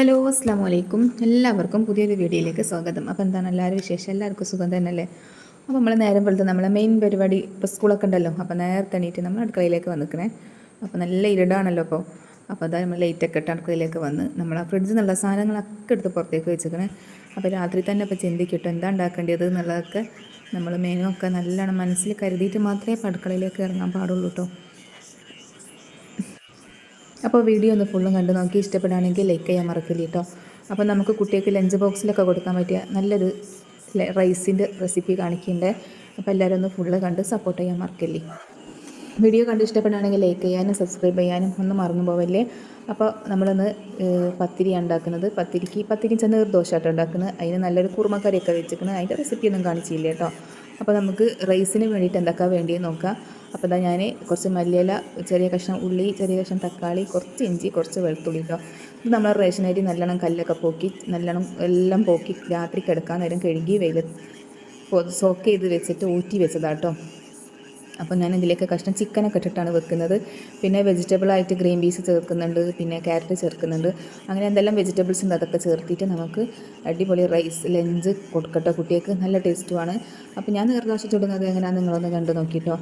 Hello അസ്സാം വലൈക്കും എല്ലാവർക്കും പുതിയൊരു വീഡിയോയിലേക്ക് സ്വാഗതം. അപ്പോൾ എന്താണ് എല്ലാവരും വിശേഷം? എല്ലാവർക്കും സുഖം തന്നെയല്ലേ? അപ്പോൾ നമ്മൾ നേരം പോലത്തെ നമ്മളെ മെയിൻ പരിപാടി ഇപ്പോൾ സ്കൂളൊക്കെ ഉണ്ടല്ലോ. അപ്പോൾ നേരത്തെ എണീറ്റ് നമ്മൾ അടുക്കളയിലേക്ക് വന്നിക്കണേ. അപ്പോൾ നല്ല ഇരുടാണല്ലോ അപ്പോൾ അപ്പോൾ അതാ നമ്മൾ ലൈറ്റൊക്കെ ഇട്ട് അടുക്കളയിലേക്ക് വന്ന് നമ്മൾ ആ ഫ്രിഡ്ജിൽ നിന്നുള്ള സാധനങ്ങളൊക്കെ എടുത്ത് പുറത്തേക്ക് വെച്ചിക്കണേ. അപ്പോൾ രാത്രി തന്നെ ഇപ്പോൾ ചിന്തിക്കട്ടോ എന്താ ഉണ്ടാക്കേണ്ടത് എന്നുള്ളതൊക്കെ നമ്മൾ മെനുവൊക്കെ നല്ലോണം മനസ്സിൽ കരുതിയിട്ട് മാത്രമേ അടുക്കളയിലേക്ക് ഇറങ്ങാൻ പാടുള്ളൂ കേട്ടോ അപ്പോൾ വീഡിയോ ഒന്ന് ഫുള്ളും കണ്ടു നോക്കി. ഇഷ്ടപ്പെടുകയാണെങ്കിൽ ലൈക്ക് ചെയ്യാൻ മറക്കില്ല കേട്ടോ അപ്പോൾ നമുക്ക് കുട്ടികൾക്ക് ലഞ്ച് ബോക്സിലൊക്കെ കൊടുക്കാൻ പറ്റിയ നല്ലൊരു റൈസിന്റെ റെസിപ്പി കാണിക്കുന്നുണ്ട്. അപ്പോൾ എല്ലാവരും ഒന്ന് ഫുള്ള് കണ്ട് സപ്പോർട്ട് ചെയ്യാൻ മറക്കില്ലേ. വീഡിയോ കണ്ട് ഇഷ്ടപ്പെടുകയാണെങ്കിൽ ലൈക്ക് ചെയ്യാനും സബ്സ്ക്രൈബ് ചെയ്യാനും ഒന്നും മറന്നു പോവല്ലേ. അപ്പോൾ നമ്മളിന്ന് പത്തിരി ഉണ്ടാക്കുന്നത്. പത്തിരിക്ക് പത്തിരി ചെന്ന് ദോശമായിട്ട് ഉണ്ടാക്കുന്നത്. അതിന് നല്ലൊരു കുറുമക്കറിയൊക്കെ വെച്ചിരിക്കുന്നത് അതിന്റെ റെസിപ്പി ഒന്നും കാണിച്ചില്ല കേട്ടോ അപ്പോൾ നമുക്ക് റൈസിന് വേണ്ടിയിട്ട് എന്തൊക്കെ വേണ്ടിയെന്ന് നോക്കാം. അപ്പോൾ ഇതാ ഞാൻ കുറച്ച് മല്ലിയില ചെറിയ കഷ്ണം ഉള്ളി ചെറിയ കഷ്ണം തക്കാളി കുറച്ച് ഇഞ്ചി കുറച്ച് വെളുത്തുള്ളി കേട്ടോ ഇത് നമ്മൾ റേഷൻ അരി നല്ലോണം കല്ലൊക്കെ പോക്കി നല്ലോണം എല്ലാം പോക്കി രാത്രി കിടക്കാൻ നേരം കഴുകി വെയിൽ സോക്ക് ചെയ്ത് വെച്ചിട്ട് ഊറ്റി വെച്ചതാട്ടോ അപ്പോൾ ഞാൻ ഇതിലേക്ക് കഷ്ണം ചിക്കനൊക്കെ ഇട്ടിട്ടാണ് വെക്കുന്നത്. പിന്നെ വെജിറ്റബിളായിട്ട് ഗ്രീൻ പീസ് ചേർക്കുന്നുണ്ട് പിന്നെ ക്യാരറ്റ് ചേർക്കുന്നുണ്ട്. അങ്ങനെ എന്തെല്ലാം വെജിറ്റബിൾസ് ഉണ്ട് അതൊക്കെ ചേർത്തിട്ട് നമുക്ക് അടിപൊളി റൈസ് ലഞ്ച് കൊടുക്കട്ടോ കുട്ടികൾക്ക്. നല്ല ടേസ്റ്റുമാണ് അപ്പോൾ ഞാൻ നിർദ്ദേശിച്ചിടുന്നത് ചുടുന്നത് എങ്ങനെയാണെന്ന് നിങ്ങളൊന്ന് കണ്ടു നോക്കിയിട്ടോ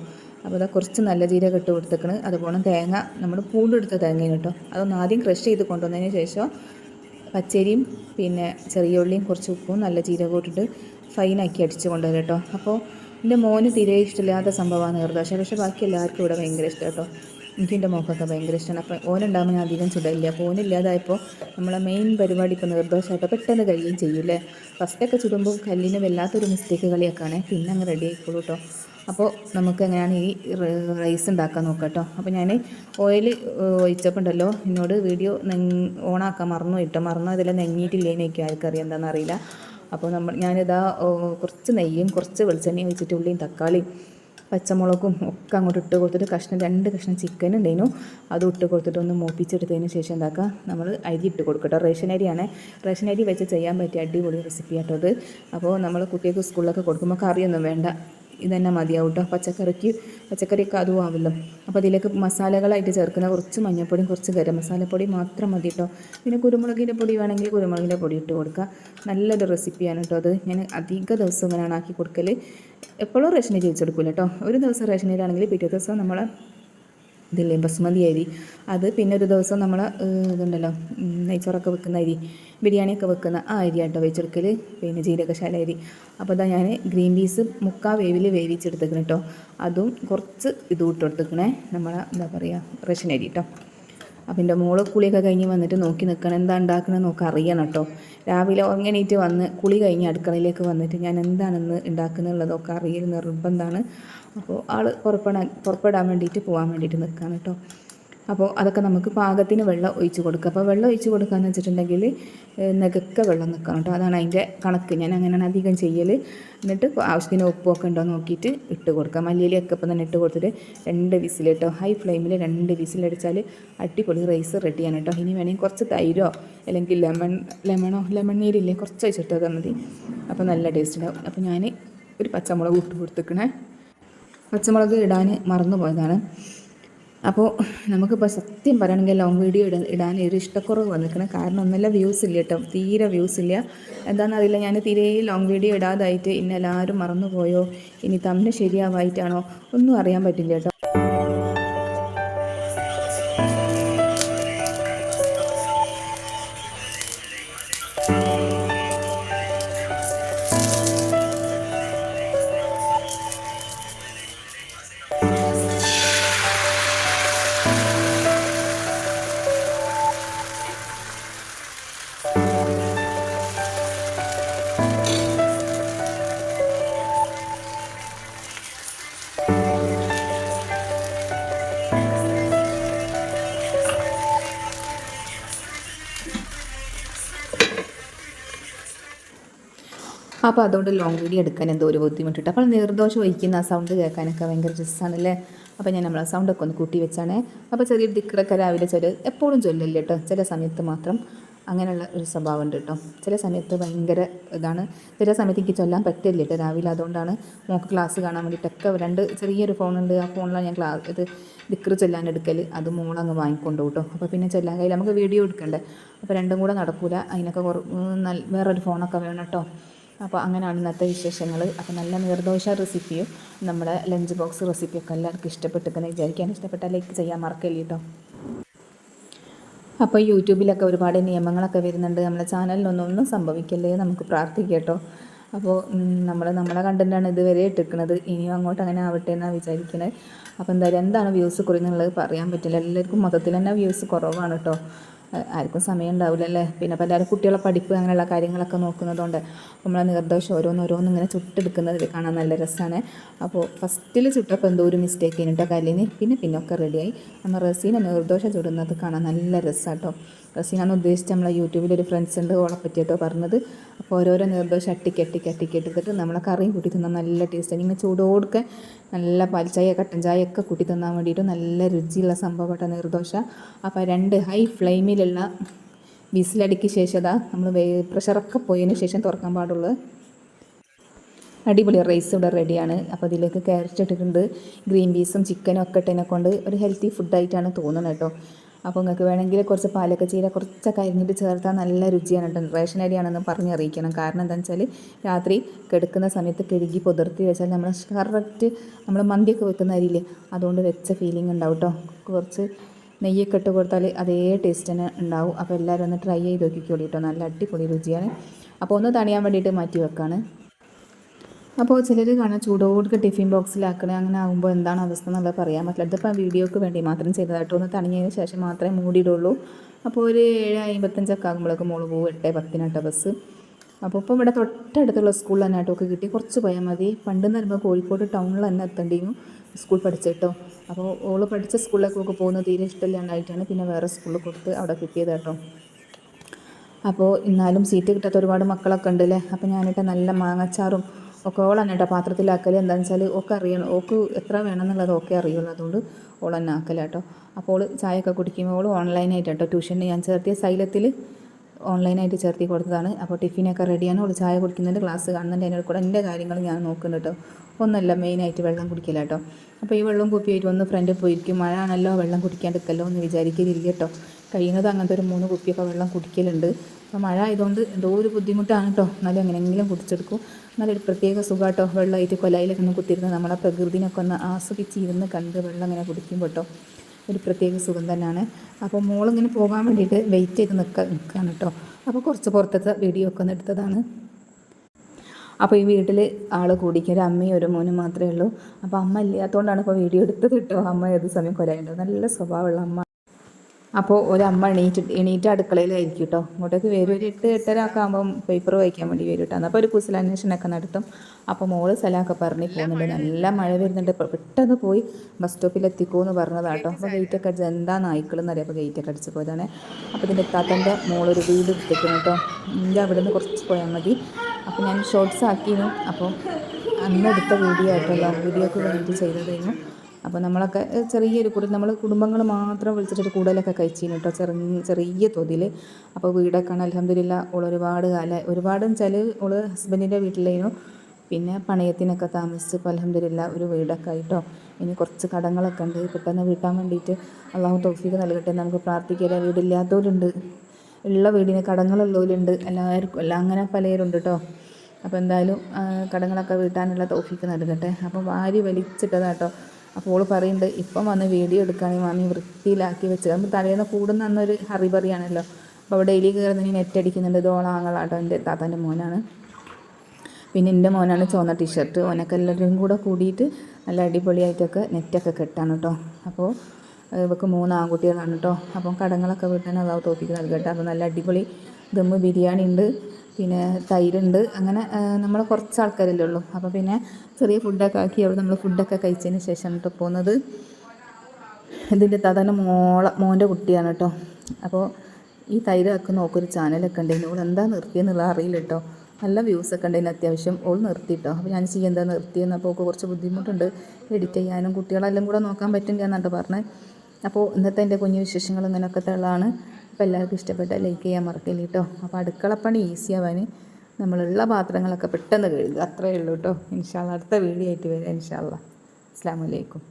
അപ്പോൾ അതാ കുറച്ച് നല്ല ജീരകം ഇട്ട് കൊടുത്തേക്കണ്. അതുപോലെ തേങ്ങ നമ്മൾ പൂണ്ടെടുത്ത തേങ്ങയും കേട്ടോ. അതൊന്ന് ആദ്യം ക്രഷ് ചെയ്ത് കൊണ്ടുവന്നതിന് ശേഷം പച്ചരിയും പിന്നെ ചെറിയ ഉള്ളിയും കുറച്ച് ഉപ്പും നല്ല ജീരകവും ഇട്ടിട്ട് ഫൈനാക്കി അടിച്ച് കൊണ്ടുവരും കേട്ടോ. അപ്പോൾ എന്റെ മോന് തീരെ ഇഷ്ടമില്ലാത്ത സംഭവമാണ് നിർദ്ദേശം പക്ഷേ ബാക്കി എല്ലാവർക്കും ഇവിടെ ഭയങ്കര ഇഷ്ടം കേട്ടോ. എനിക്ക് എന്റെ മോക്കൊക്കെ ഭയങ്കര ഇഷ്ടമാണ്. അപ്പോൾ ഓനുണ്ടാകുമ്പോൾ ഞാൻ അധികം ചുടയില്ല അപ്പോൾ ഓനില്ലാതായപ്പോൾ നമ്മളെ മെയിൻ പരിപാടി ഇപ്പോൾ നിർദ്ദേശമായിട്ട് പെട്ടെന്ന് കഴിയുകയും ചെയ്യൂലേ ഫസ്റ്റൊക്കെ ചുടുമ്പോൾ കല്ലിന് വല്ലാത്തൊരു മിസ്റ്റേക്ക് കളിയൊക്കെയാണ് പിന്നെ അങ്ങ് റെഡി ആയിക്കോളൂ കേട്ടോ. അപ്പോൾ നമുക്ക് എങ്ങനെയാണ് ഈ റൈസ് ഉണ്ടാക്കാൻ നോക്കാം കേട്ടോ അപ്പോൾ ഞാൻ ഓയിൽ ഒഴിച്ചപ്പോൾ ഉണ്ടല്ലോ എന്നോട് വീഡിയോ ഓണാക്കാൻ മറന്നു ഇട്ടോ മറന്നു അതെല്ലാം നെങ്ങിയിട്ടില്ലേ എനിക്ക്? ആർക്കറിയാം എന്താണെന്ന് അറിയില്ല. അപ്പോൾ നമ്മൾ ഞാനിതാ കുറച്ച് നെയ്യും കുറച്ച് വെളിച്ചെണ്ണയും ഒഴിച്ചിട്ട് ഉള്ളിയും തക്കാളിയും പച്ചമുളകും ഒക്കെ അങ്ങോട്ട് ഇട്ട് കൊടുത്തിട്ട് കഷ്ണം രണ്ട് കഷ്ണം ചിക്കൻ ഉണ്ടായിരുന്നു അത് ഇട്ട് കൊടുത്തിട്ട് ഒന്ന് മൂപ്പിച്ചെടുത്തതിന് ശേഷം എന്താക്കുക നമ്മൾ അരി ഇട്ട് കൊടുക്കട്ടോ. റേഷൻ അരിയാണ്. റേഷൻ അരി വെച്ച് ചെയ്യാൻ പറ്റിയ അടിപൊളി റെസിപ്പി ആട്ടോ അത്. അപ്പോൾ നമ്മൾ കുട്ടികൾക്ക് സ്കൂളിലൊക്കെ കൊടുക്കുമ്പോൾ കറിയൊന്നും വേണ്ട. ഇതന്നെ മതിയാവും കേട്ടോ പച്ചക്കറിക്ക് പച്ചക്കറിയൊക്കെ അതും ആവല്ലോ. അപ്പോൾ അതിലേക്ക് മസാലകളായിട്ട് ചേർക്കുന്ന കുറച്ച് മഞ്ഞൾപ്പൊടിയും കുറച്ച് ഗരം മസാലപ്പൊടി മാത്രം മതി കേട്ടോ പിന്നെ കുരുമുളകിന്റെ പൊടി വേണമെങ്കിൽ കുരുമുളകിന്റെ പൊടി ഇട്ട് കൊടുക്കുക. നല്ലൊരു റെസിപ്പിയാണ് കേട്ടോ അത്. ഞാൻ അധിക ദിവസം ഇങ്ങനെയാണ് ആക്കി കൊടുക്കൽ എപ്പോഴും റേഷനിൽ ജീവിച്ചെടുക്കില്ല കേട്ടോ ഒരു ദിവസം റേഷനിലാണെങ്കിൽ പിറ്റേ ദിവസം നമ്മൾ ഇതില്ലേ? ബസ്മതി അരി. അത് പിന്നെ ഒരു ദിവസം നമ്മൾ ഇതുണ്ടല്ലോ നെയ്ച്ചോറൊക്കെ വെക്കുന്ന അരി ബിരിയാണിയൊക്കെ വെക്കുന്ന ആ അരി ആട്ടോ വെച്ചെടുക്കൽ പിന്നെ ജീരകശാല അരി. അപ്പോൾ അതാ ഞാൻ ഗ്രീൻ പീസ് മുക്കാ വേവിൽ വേവിച്ചെടുത്തേക്കണം കേട്ടോ അതും കുറച്ച് ഇത് ഇട്ടെടുത്തേക്കണേ നമ്മളെ എന്താ പറയുക റേഷൻ അരി കേട്ടോ അപ്പം എന്റെ മോൾ കുളിയൊക്കെ കഴിഞ്ഞ് വന്നിട്ട് നോക്കി നിൽക്കണം എന്താ ഉണ്ടാക്കണമെന്ന് നോക്കി അറിയണം കേട്ടോ. രാവിലെ ഉറങ്ങണീറ്റ് വന്ന് കുളി കഴിഞ്ഞ് അടുക്കളയിലേക്ക് വന്നിട്ട് ഞാൻ എന്താണെന്ന് ഉണ്ടാക്കുന്നുള്ളതൊക്കെ അറിയൽ നിർബന്ധമാണ് അപ്പോൾ ആൾ പുറപ്പെടാൻ പുറപ്പെടാൻ വേണ്ടിയിട്ട് പോകാൻ വേണ്ടിയിട്ട് നിൽക്കുകയാണ് കേട്ടോ. അപ്പോൾ അതൊക്കെ നമുക്ക് പാകത്തിന് വെള്ളം ഒഴിച്ച് കൊടുക്കുക. അപ്പോൾ വെള്ളം ഒഴിച്ച് കൊടുക്കുകയെന്ന് വെച്ചിട്ടുണ്ടെങ്കിൽ നികക്ക വെള്ളം നിൽക്കണം കേട്ടോ. അതാണ് അതിന്റെ കണക്ക്. ഞാൻ അങ്ങനെയാണ് അധികം ചെയ്യൽ എന്നിട്ട് ആവശ്യത്തിന് ഉപ്പൊക്കെ ഉണ്ടോ നോക്കിയിട്ട് ഇട്ട് കൊടുക്കുക. മല്ലിയിലൊക്കെ ഇപ്പം തന്നെ ഇട്ട് കൊടുത്തിട്ട് രണ്ട് വിസിൽ കേട്ടോ. ഹൈ ഫ്ലെയിമിൽ രണ്ട് വിസിലടിച്ചാൽ അടിപൊളി റൈസ് റെഡി റെഡിയാണ് കേട്ടോ. ഇനി വേണമെങ്കിൽ കുറച്ച് തൈരോ അല്ലെങ്കിൽ ലെമൺ ലെമണോ ലെമൺ നീരില്ലേ കുറച്ച് ഒഴിച്ചിട്ടൊക്കെ മതി. അപ്പോൾ നല്ല ടേസ്റ്റ് ഉണ്ടാവും. അപ്പോൾ ഞാൻ ഒരു പച്ചമുളക് ഇട്ട് കൊടുത്തേക്കണേ പച്ചമുളക് ഇടാൻ മറന്നു പോയതാണ് അപ്പോൾ നമുക്കിപ്പോൾ സത്യം പറയണമെങ്കിൽ ലോങ് വീഡിയോ ഇടാൻ ഇടാൻ ഒരു ഇഷ്ടക്കുറവ് വന്നിരിക്കണം കാരണം ഒന്നല്ല വ്യൂസ് ഇല്ല കേട്ടോ. തീരെ വ്യൂസ് ഇല്ല. എന്താണെന്ന് അറിയില്ല ഞാൻ തീരെ ലോങ് വീഡിയോ ഇടാതായിട്ട് ഇന്ന് എല്ലാവരും മറന്നുപോയോ? ഇനി തമ്മിൽ ശരിയാവായിട്ടാണോ? ഒന്നും അറിയാൻ പറ്റില്ല കേട്ടോ. അപ്പോൾ അതുകൊണ്ട് ലോങ് വീഡിയോ എടുക്കാൻ എന്തോ ഒരു ബുദ്ധിമുട്ടിട്ട് അപ്പോൾ നിർദോഷം ഒഴിക്കുന്ന ആ സൗണ്ട് കേൾക്കാനൊക്കെ ഭയങ്കര രസമാണല്ലേ അപ്പോൾ ഞാൻ നമ്മളെ സൗണ്ടൊക്കെ ഒന്ന് കൂട്ടി വെച്ചാണ്. അപ്പോൾ ചെറിയൊരു ദിക്കറൊക്കെ രാവിലെ ചെറിയ എപ്പോഴും ചൊല്ലില്ല കേട്ടോ. ചില സമയത്ത് മാത്രം അങ്ങനെയുള്ള ഒരു സ്വഭാവം ഉണ്ട് കേട്ടോ. ചില സമയത്ത് ഭയങ്കര ഇതാണ്. ചില സമയത്ത് എനിക്ക് ചൊല്ലാൻ പറ്റില്ല കേട്ടോ രാവിലെ. അതുകൊണ്ടാണ് മോക്ക് ക്ലാസ് കാണാൻ വേണ്ടിയിട്ടൊക്കെ രണ്ട് ചെറിയൊരു ഫോണുണ്ട് ആ ഫോണിലാണ് ഞാൻ ക്ലാസ് ഇത് ദിക്കറ് ചൊല്ലാൻ എടുക്കൽ അത് മോളങ്ങ് വാങ്ങിക്കൊണ്ട് കേട്ടോ. അപ്പോൾ പിന്നെ ചൊല്ലാൻ കഴിയില്ല. നമുക്ക് വീഡിയോ എടുക്കണ്ടേ? അപ്പോൾ രണ്ടും കൂടെ നടക്കില്ല അതിനൊക്കെ കുറ വേറൊരു ഫോണൊക്കെ വേണം കേട്ടോ. അപ്പോൾ അങ്ങനെയാണ് ഇന്നത്തെ വിശേഷങ്ങൾ അപ്പോൾ നല്ല നീർദോശ റെസിപ്പിയും നമ്മുടെ ലഞ്ച് ബോക്സ് റെസിപ്പിയൊക്കെ എല്ലാവർക്കും ഇഷ്ടപ്പെട്ടിരിക്കുന്നത് വിചാരിക്കാൻ ഇഷ്ടപ്പെട്ടാൽ ലൈക്ക് ചെയ്യാൻ മറക്കല്ലേ കേട്ടോ അപ്പോൾ യൂട്യൂബിലൊക്കെ ഒരുപാട് നിയമങ്ങളൊക്കെ വരുന്നുണ്ട്. നമ്മുടെ ചാനലിലൊന്നും സംഭവിക്കല്ലേ നമുക്ക് പ്രാർത്ഥിക്കാം കേട്ടോ അപ്പോൾ നമ്മൾ നമ്മളെ കണ്ടന്റാണ് ഇതുവരെ ഇട്ടിരിക്കുന്നത്. ഇനിയും അങ്ങോട്ട് അങ്ങനെ ആവട്ടെ എന്നാണ് വിചാരിക്കുന്നത് അപ്പോൾ എന്തായാലും എന്താണ് വ്യൂസ് കുറയുന്നുള്ളത് പറയാൻ പറ്റില്ല. എല്ലാവർക്കും മൊത്തത്തിൽ തന്നെ വ്യൂസ് കുറവാണ് കേട്ടോ ആർക്കും സമയം ഉണ്ടാവില്ലല്ലേ? പിന്നെ അപ്പോൾ കുട്ടികളെ പഠിപ്പ് അങ്ങനെയുള്ള കാര്യങ്ങളൊക്കെ നോക്കുന്നതുകൊണ്ട് നമ്മളെ നിർദ്ദേശം ഓരോന്ന് ഓരോന്ന് ഇങ്ങനെ ചുട്ടെടുക്കുന്നത് കാണാൻ നല്ല രസമാണ് അപ്പോൾ ഫസ്റ്റിൽ ചുട്ടപ്പോൾ എന്തോ ഒരു മിസ്റ്റേക്ക് ചെയ്യുന്നുണ്ടോ കല്ലിന് പിന്നെ പിന്നൊക്കെ റെഡിയായി നമ്മൾ റസീന നിർദ്ദോഷം ചുടുന്നത് കാണാൻ നല്ല രസമാണ് കേട്ടോ റസീനാന്ന് ഉദ്ദേശിച്ച് നമ്മളെ യൂട്യൂബിൽ ഒരു ഫ്രണ്ട്സ് ഉണ്ട് ഓളെ പറ്റിയിട്ടോ പറഞ്ഞത്. അപ്പോൾ ഓരോരോ നിർദ്ദോഷം അട്ടിക്ക് അട്ടിക്ക് നമ്മളെ കറിയും കൂട്ടി തിന്നാൻ നല്ല ടേസ്റ്റാണ് ഇങ്ങനെ ചൂടോടുക്കെ നല്ല പാൽച്ചായ കട്ടൻ ചായ ഒക്കെ കൂട്ടി തിന്നാൻ വേണ്ടിയിട്ട് നല്ല രുചിയുള്ള സംഭവപ്പെട്ട നീർദോശ. അപ്പോൾ രണ്ട് ഹൈ ഫ്ലെയിമിലുള്ള വിസിലടിക്ക് ശേഷം അതാ നമ്മൾ പ്രഷറൊക്കെ പോയതിന് ശേഷം തുറക്കാൻ പാടുള്ളൂ. അടിപൊളി റൈസ് ഇവിടെ റെഡിയാണ് അപ്പോൾ ഇതിലേക്ക് ക്യാരറ്റ് ഇട്ടിട്ടുണ്ട്. ഗ്രീൻ പീസും ചിക്കനും ഒക്കെ ഇട്ടതിനെ കൊണ്ട് ഒരു ഹെൽത്തി ഫുഡായിട്ടാണ് തോന്നുന്നത് കേട്ടോ. അപ്പോൾ നിങ്ങൾക്ക് വേണമെങ്കിൽ കുറച്ച് പാലൊക്കെ ചീര കുറച്ചൊക്കെ അരിഞ്ഞിട്ട് ചേർത്താൽ നല്ല രുചിയാണ് കേട്ടോ. റേഷൻ അരിയാണെന്ന് പറഞ്ഞ് അറിയിക്കണം. കാരണം എന്താണെന്ന് വെച്ചാൽ രാത്രി കിടക്കുന്ന സമയത്ത് കഴുകി പുതിർത്തി വെച്ചാൽ നമ്മൾ കറക്റ്റ് നമ്മൾ മന്തിയൊക്കെ വെക്കുന്ന അരിയില്ലേ അതുകൊണ്ട് വെച്ച ഫീലിംഗ് ഉണ്ടാവും കേട്ടോ. കുറച്ച് നെയ്യൊക്കെ ഇട്ട് കൊടുത്താൽ അതേ ടേസ്റ്റ് തന്നെ ഉണ്ടാവും. അപ്പോൾ എല്ലാവരും ഒന്ന് ട്രൈ ചെയ്ത് നോക്കിക്കോളി കേട്ടോ. നല്ല അടിപൊളി രുചിയാണ്. അപ്പോൾ ഒന്ന് തണിയാൻ വേണ്ടിയിട്ട് മാറ്റി വെക്കാണ്. അപ്പോൾ ചിലർ കാണാൻ ചൂടോടുക്ക് ടിഫിൻ ബോക്സിലാക്കണേ അങ്ങനെ ആകുമ്പോൾ എന്താണ് അവസ്ഥ എന്നുള്ളത് പറയാൻ പറ്റില്ല. ഇതിപ്പോൾ വീഡിയോക്ക് വേണ്ടി മാത്രം ചെയ്തതായിട്ട് ഒന്ന് തണിഞ്ഞതിന് ശേഷം മാത്രമേ മൂടിയിടുള്ളൂ. അപ്പോൾ ഒരു ഏഴ് അമ്പത്തഞ്ചൊക്കെ ആകുമ്പോഴേക്ക് മോൾ പോകും എട്ട് പത്തിനട്ട ബസ്. അപ്പോൾ ഇപ്പോൾ ഇവിടെ തൊട്ടടുത്തുള്ള സ്കൂളിൽ തന്നെ ആയിട്ടൊക്കെ കിട്ടി. കുറച്ച് പോയാൽ മതി. പണ്ടെന്ന് പറയുമ്പോൾ കോഴിക്കോട് ടൗണിൽ തന്നെ എത്തേണ്ടിയും സ്കൂൾ പഠിച്ചിട്ടോ. അപ്പോൾ ഓൾ പഠിച്ച സ്കൂളിലേക്കൊക്കെ പോകുന്നത് തീരെ ഇഷ്ടമില്ലാണ്ടായിട്ടാണ് പിന്നെ വേറെ സ്കൂളിൽ കൊടുത്ത് അവിടെ കിട്ടിയത് കേട്ടോ. അപ്പോൾ എന്നാലും സീറ്റ് കിട്ടാത്ത ഒരുപാട് മക്കളൊക്കെ ഉണ്ട് അല്ലേ അപ്പോൾ ഞാനിട്ട് നല്ല മാങ്ങച്ചാറും ഒക്കെ ഓളന്നെ കേട്ടോ പാത്രത്തിലാക്കൽ എന്താണെന്ന് വെച്ചാൽ ഒക്കെ അറിയണം. ഓക്ക് എത്ര വേണം എന്നുള്ളത് ഒക്കെ അറിയുള്ളൂ. അതുകൊണ്ട് ഓൾ കേട്ടോ. അപ്പോൾ ചായയൊക്കെ കുടിക്കുമ്പോൾ ഓൾ ഓൺലൈനായിട്ട് കേട്ടോ ട്യൂഷന് ഞാൻ ചേർത്തിയ സൈലത്തിൽ ഓൺലൈനായിട്ട് ചേർത്തി കൊടുത്തതാണ്. അപ്പോൾ ടിഫിനൊക്കെ റെഡിയാണ് ഓൾ ചായ കുടിക്കുന്നുണ്ട് ക്ലാസ് കാണുന്നുണ്ട്. അതിനോട് കൂടെ എന്റെ കാര്യങ്ങൾ ഞാൻ നോക്കുന്നുണ്ട് കേട്ടോ. ഒന്നല്ല മെയിനായിട്ട് വെള്ളം കുടിക്കില്ല കേട്ടോ. അപ്പോൾ ഈ വെള്ളം കുപ്പിയായിട്ട് ഒന്ന് ഫ്രണ്ടിൽ പോയിരിക്കും മഴ ആണല്ലോ വെള്ളം കുടിക്കാണ്ടിരിക്കല്ലോ എന്ന് വിചാരിക്കലില്ല കേട്ടോ. കഴിയുന്നത് അങ്ങനത്തെ ഒരു മൂന്ന് കുപ്പിയൊക്കെ വെള്ളം കുടിക്കലുണ്ട്. അപ്പോൾ മഴ ആയതുകൊണ്ട് എന്തോ ഒരു ബുദ്ധിമുട്ടാണ് കേട്ടോ എന്നാലും എങ്ങനെയെങ്കിലും കുടിച്ചെടുക്കും. നല്ലൊരു പ്രത്യേക സുഖമാട്ടോ വെള്ളമായിട്ട് കൊലയിലൊക്കെ ഒന്ന് കുത്തിയിരുന്ന് നമ്മളെ പ്രകൃതിനൊക്കെ ഒന്ന് ആസ്വദിച്ചിരുന്ന് കണ്ട് വെള്ളം ഇങ്ങനെ കുടിക്കുമ്പോൾ കേട്ടോ ഒരു പ്രത്യേക സുഖം തന്നെയാണ് അപ്പോൾ മോളിങ്ങനെ പോകാൻ വേണ്ടിയിട്ട് വെയിറ്റ് ചെയ്ത് നിൽക്കുക നിൽക്കുകയാണ് കേട്ടോ അപ്പോൾ കുറച്ച് പുറത്തത്തെ വീഡിയോ ഒക്കെ ഒന്ന് എടുത്തതാണ്. അപ്പോൾ ഈ വീട്ടിൽ ആൾ കൂടിക്കും ഒരു അമ്മയും ഒരു മോനും മാത്രമേ ഉള്ളൂ. അപ്പോൾ അമ്മ ഇല്ലാത്തതുകൊണ്ടാണ് ഇപ്പോൾ വീഡിയോ എടുത്തത് കേട്ടോ അമ്മ ഏത് സമയം കൊലയുണ്ടോ? നല്ല സ്വഭാവമുള്ള അമ്മ. അപ്പോൾ ഒരു അമ്മ എണീറ്റ് എണീറ്റ് അടുക്കളയിലായിരിക്കും കേട്ടോ ഇങ്ങോട്ടേക്ക് വരും. ഒരു എട്ട് എട്ടര ഒക്കെ ആകുമ്പം പേപ്പർ വായിക്കാൻ വേണ്ടി വരും കേട്ടോ അപ്പോൾ ഒരു കുശലാന്വേഷണമൊക്കെ നടത്തും. അപ്പോൾ മോൾ സ്ഥലമൊക്കെ പറഞ്ഞു പോകുന്നുണ്ട്. നല്ല മഴ വരുന്നുണ്ട്. പെട്ടെന്ന് പോയി ബസ് സ്റ്റോപ്പിൽ എത്തിക്കോ എന്ന് പറഞ്ഞതാട്ടോ അപ്പോൾ ഗേറ്റൊക്കെ അടിച്ച് എന്താ നായ്ക്കളെന്ന് അറിയാം അപ്പോൾ ഗേറ്റൊക്കെ അടിച്ച് പോയതാണ്. അപ്പോൾ ഇതിന്റെ താത്തന്റെ മോളൊരു വീട് എടുത്തേക്കുന്നു കേട്ടോ എന്റെ അവിടെ നിന്ന് കുറച്ച് പോയാൽ മതി. അപ്പോൾ ഞാൻ ഷോർട്സ് ആക്കിയിരുന്നു. അപ്പോൾ അന്ന് എടുത്ത വീഡിയോ ആയിട്ടുള്ള വീഡിയോ ഒക്കെ വേണ്ടി ചെയ്തതായിരുന്നു. അപ്പോൾ നമ്മളൊക്കെ ചെറിയൊരു കുടുംബം നമ്മൾ കുടുംബങ്ങൾ മാത്രം വിളിച്ചിട്ടൊരു കൂടുതലൊക്കെ കഴിച്ചിരുന്നു കേട്ടോ ചെറിയ ചെറിയ തോതിൽ അപ്പോൾ വീടൊക്കെ ആണ് അലഹമില്ല ഓൾ ഒരുപാട് കാലം ഒരുപാട് വെച്ചാൽ ഉൾ ഹസ്ബൻഡിന്റെ വീട്ടിലായിരുന്നു പിന്നെ പണയത്തിനൊക്കെ താമസിച്ച് ഇപ്പോൾ അലഹമില്ല ഒരു വീടൊക്കെ ആയിട്ടോ ഇനി കുറച്ച് കടങ്ങളൊക്കെ ഉണ്ട് പെട്ടെന്ന് വീട്ടാൻ വേണ്ടിയിട്ട് അള്ളാഹു തൗഫീക്ക് നൽകട്ടെ നമുക്ക് പ്രാർത്ഥിക്കുക വീടില്ലാത്തവരുണ്ട് ഉള്ള വീടിന് കടങ്ങളുള്ളവരുണ്ട് എല്ലാവർക്കും എല്ലാം അങ്ങനെ പലരുണ്ട് കേട്ടോ അപ്പോൾ എന്തായാലും കടങ്ങളൊക്കെ വീട്ടാനുള്ള തോഫിക്ക് നൽകട്ടെ. അപ്പോൾ വാരി വലിച്ചിട്ടതാട്ടോ അപ്പോൾ ഓൾ പറയുന്നുണ്ട് ഇപ്പം വന്ന് വീഡിയോ എടുക്കുകയാണെങ്കിൽ മാമി വൃത്തിയിലാക്കി വെച്ച് അപ്പോൾ തലേന്ന് കൂടുന്ന അന്നൊരു ഹറിബറിയാണല്ലോ അപ്പോൾ അവിടെ ഡെയിലി കയറുന്നതിന് നെറ്റ് അടിക്കുന്നുണ്ട്. ഇതോളാങ്ങളാട്ടോ എന്റെ താത്താന്റെ മോനാണ്. പിന്നെ എന്റെ മോനാണ് ചുവന്ന ടീഷർട്ട്. ഓനൊക്കെ എല്ലാവരും കൂടെ കൂടിയിട്ട് നല്ല അടിപൊളിയായിട്ടൊക്കെ നെറ്റൊക്കെ കെട്ടാണ് കേട്ടോ അപ്പോൾ ഇവർക്ക് മൂന്ന് ആൺകുട്ടികളാണ് കേട്ടോ അപ്പം കടങ്ങളൊക്കെ വീട്ടാൻ അതാവ് തോപ്പിക്ക് കേട്ടോ അപ്പോൾ നല്ല അടിപൊളി ദമ്മ് ബിരിയാണി ഉണ്ട് പിന്നെ തൈരുണ്ട്. അങ്ങനെ നമ്മൾ കുറച്ച് ആൾക്കാരല്ലേ ഉള്ളൂ. അപ്പോൾ പിന്നെ ചെറിയ ഫുഡൊക്കെ ആക്കി അവിടെ നമ്മൾ ഫുഡൊക്കെ കഴിച്ചതിന് ശേഷം കേട്ടോ പോകുന്നത് ഇതിന്റെ തതന്നെ മോള മോന്റെ കുട്ടിയാണ് കേട്ടോ അപ്പോൾ ഈ തൈര് ഒക്കെ നോക്കൊരു ചാനലൊക്കെ ഉണ്ടായിരുന്നു ഓൾ എന്താ നിർത്തിയെന്നുള്ള അറിയില്ല കേട്ടോ നല്ല വ്യൂസൊക്കെ ഉണ്ടായിരുന്നു അത്യാവശ്യം. ഓൾ നിർത്തി കേട്ടോ അപ്പോൾ ഞാൻ ചെയ്യാൻ എന്താ നിർത്തിയെന്ന്. അപ്പോൾ കുറച്ച് ബുദ്ധിമുട്ടുണ്ട്. എഡിറ്റ് ചെയ്യാനും കുട്ടികളെല്ലാം കൂടെ നോക്കാൻ പറ്റില്ല എന്നാണ് പറഞ്ഞത് അപ്പോൾ ഇന്നത്തെ എന്റെ കുഞ്ഞു വിശേഷങ്ങൾ ഇങ്ങനെയൊക്കെ ഉള്ളതാണ്. അപ്പോൾ എല്ലാവർക്കും ഇഷ്ടപ്പെട്ട ലൈക്ക് ചെയ്യാൻ മറക്കില്ല കേട്ടോ. അപ്പോൾ അടുക്കളപ്പണി ഈസി ആവാൻ നമ്മളുള്ള പാത്രങ്ങളൊക്കെ പെട്ടെന്ന് കഴുകുക. അത്രയേ ഉള്ളൂ കേട്ടോ. ഇൻഷാല്ല അടുത്ത വീഡിയോ ആയിട്ട് വരാം ഇൻഷാല്ല അസ്സാം വലൈക്കും